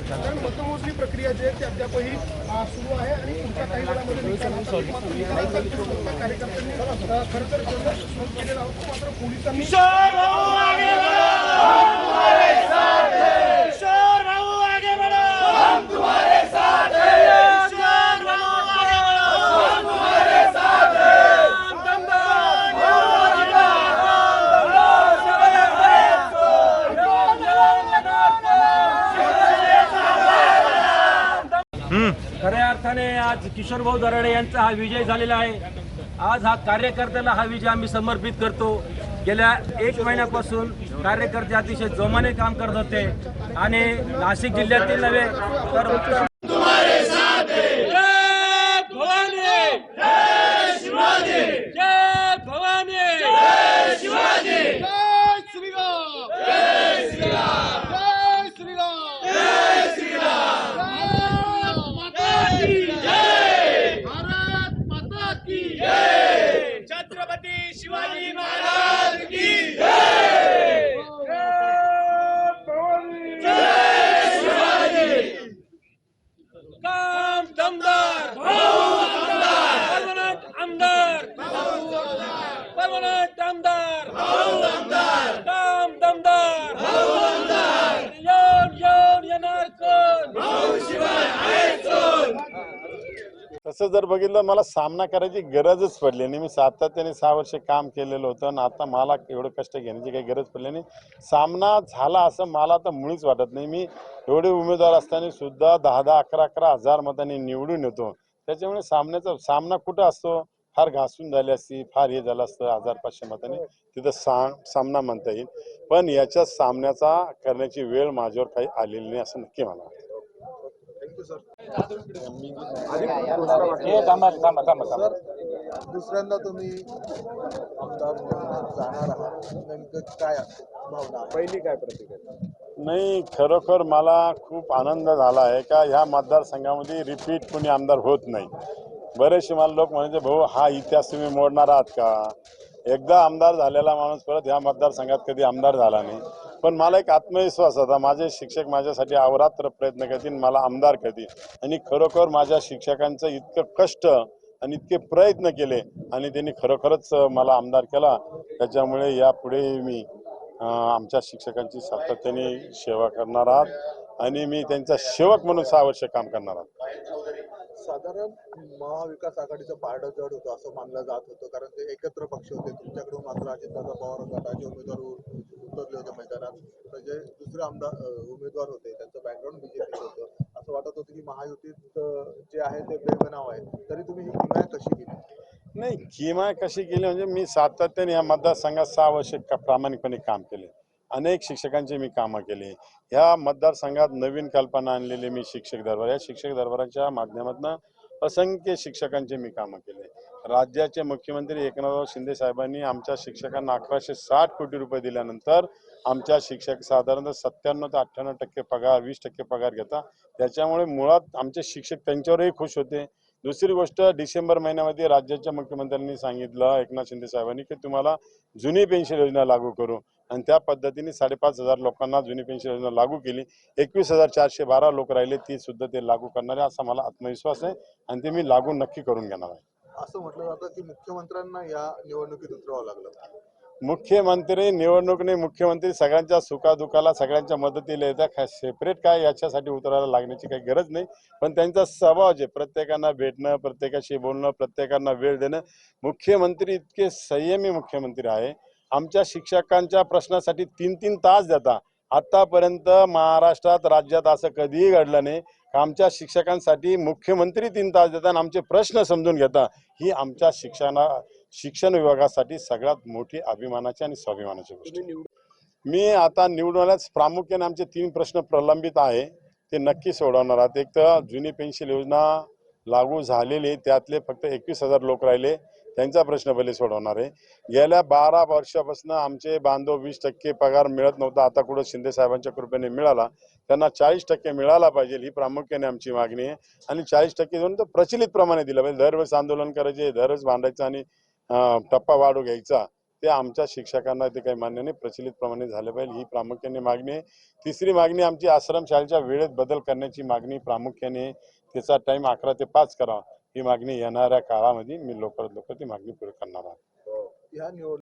कारण मतमोजणी प्रक्रिया जी आहे ती अद्यापही सुरू आहे आणि पुढच्या काही वेळामध्ये निकाल कार्यकर्त्यांनी खरं तर सुरू केलेला होता मात्र पोलिसांनी अर्थाने आज किशोर भाऊ दराडे यांचा हा विजय झालेला आहे. आज हा कार्यकर्त्याला हा विजय आम्ही समर्पित करतो. गेल्या एक महिन्यापासून कार्यकर्ते अतिशय जोमाने काम करत होते. आणि नाशिक जिल्ह्यातील नव्हे तर दमदार तसं जर बघितलं मला सामना करायची गरजच पडली नाही. मी सातत्याने सहा वर्ष काम केलेलं होतं आणि आता मला एवढं कष्ट घेण्याची काही गरज पडली नाही. सामना झाला असं मला तर मुळीच वाटत नाही. मी एवढे उमेदवार असताना सुद्धा दहा दहा अकरा अकरा हजार मतांनी निवडून येतो. त्याच्यामुळे सामन्याचा सामना कुठं असतो? फार घासून झाली असती फार हे झालं असतं हजार पाचशे मताने. तिथं सा सामना म्हणता येईल. पण याच्या सामन्याचा करण्याची वेळ माझ्यावर काही आलेली नाही असं नक्की मला वाटतं. दुसऱ्यांदा तुम्ही आमदार जाणार आहात. नेमकं काय भावना आहे? पहिली काय प्रतिक्रिया? नाही खरोखर मला खूप आनंद झाला आहे का ह्या मतदारसंघामध्ये रिपीट कोणी आमदार होत नाही. बरेचसे मला लोक म्हणायचे भाऊ हा इतिहास तुम्ही मोडणार आहात का? एकदा आमदार झालेला माणूस परत ह्या मतदारसंघात कधी आमदार झाला नाही. पण मला एक आत्मविश्वास होता. माझे शिक्षक माझ्यासाठी अवरात्र प्रयत्न करतील मला आमदार करतील. आणि खरोखर माझ्या शिक्षकांचं इतकं कष्ट आणि इतके प्रयत्न केले आणि त्यांनी खरोखरच मला आमदार केला. त्याच्यामुळे यापुढे मी आमच्या शिक्षकांची सातत्याने सेवा करणार आहात आणि मी त्यांचा सेवक म्हणून सहा वर्ष काम करणार आहात. साधारण महाविकास आघाडीचं पारडं जड होतं असं मानलं जात होतं कारण ते एकत्र पक्ष होते. तुमच्याकडून मात्र अजितदादा पवार गटाचे उमेदवार उतरले होते मैदानात. म्हणजे दुसरे आमदार उमेदवार होते त्यांचं बॅकग्राऊंड बीजेपी होतं. असं वाटत होतं की महायुतीत जे आहे ते बेबनाव आहे. तरी तुम्ही ही किमया कशी केली? नाही किमा कशी केली म्हणजे मी सातत्याने या मतदारसंघात सहा वर्ष प्रामाणिकपणे काम केले. अनेक शिक्षकांची मी कामं केली. ह्या मतदारसंघात नवीन कल्पना आणलेली मी शिक्षक दरबार. या शिक्षक दरबाराच्या माध्यमातून असंख्य शिक्षकांचे मी कामं केले. राज्याचे मुख्यमंत्री एकनाथराव शिंदे साहेबांनी आमच्या शिक्षकांना अकराशे साठ कोटी रुपये दिल्यानंतर आमच्या शिक्षक साधारणतः सत्त्याण्णव ते अठ्ठ्याण्णव टक्के पगार वीस टक्के पगार घेता त्याच्यामुळे मुळात आमचे शिक्षक त्यांच्यावरही खुश होते. दुसरी गोष्ट डिसेंबर महिन्यामध्ये राज्याच्या मुख्यमंत्र्यांनी सांगितलं एकनाथ शिंदे साहेबांनी की तुम्हाला जुनी पेन्शन योजना लागू करू. आणि त्या पद्धतीने साडेपाच हजार लोकांना जुनी पेन्शन योजना लागू केली. एकवीस हजार चारशे बारा लोक राहिले ती सुद्धा ते लागू करणारे असा मला आत्मविश्वास आहे. आणि ते मी लागू नक्की करून घेणार आहे. असं म्हटलं जातं की मुख्यमंत्र्यांना या निवडणुकीत उतरावं लागलं. मुख्यमंत्री निवडणुकीने मुख्यमंत्री सगळ्यांच्या सुखादुखाला सगळ्यांच्या मदतीला येतात. सेपरेट काय याच्यासाठी उतरायला लागण्याची काही गरज नाही. पण त्यांचा स्वभाव जे प्रत्येकांना भेटणं प्रत्येकाशी बोलणं प्रत्येकांना वेळ देणं मुख्यमंत्री इतके संयमी मुख्यमंत्री आहे. आमच्या शिक्षकांच्या प्रश्नासाठी तीन तीन तास देता आत्तापर्यंत महाराष्ट्रात राज्यात असं कधीही घडलं नाही. आमच्या शिक्षकांसाठी मुख्यमंत्री तीन तास देतात आणि आमचे प्रश्न समजून घेता ही आमच्या शिक्षणा शिक्षण विभागासाठी सगळ्यात मोठी अभिमानाची आणि स्वाभिमानाची गोष्ट. मी आता निवडून आल्यास प्रामुख्याने आमचे तीन प्रश्न प्रलंबित आहे. ते नक्की सोडवणार आहात. एक तर जुनी पेन्शन योजना लागू झालेली त्यातले फक्त एकवीस हजार लोक राहिले. त्यांचा प्रश्न पहिले सोडवणार आहे. गेल्या बारा वर्षापासून आमचे बांधव वीस टक्के पगार मिळत नव्हता. आता कुठं शिंदे साहेबांच्या कृपेने मिळाला त्यांना चाळीस टक्के मिळाला पाहिजे ही प्रामुख्याने आमची मागणी आहे. आणि चाळीस टक्के देऊन तर प्रचलित प्रमाणे दिलं पाहिजे. दरवेळेस आंदोलन करायचे दरवेळेस भांडायचं आणि टप्पा वाढू घ्यायचा. ते आमच्या शिक्षकांना ते काही मान्य नाही. प्रचलित प्रमाणे झालं पाहिजे. ही प्रामुख्याने मागणी आहे. तिसरी मागणी आमची आश्रमशाळेच्या वेळेत बदल करण्याची मागणी प्रामुख्याने त्याचा टाईम अकरा ते पाच करावा. ही मागणी येणाऱ्या काळामध्ये मी लवकरात लवकर ती मागणी पूर्ण करणार आहे. हो. निवड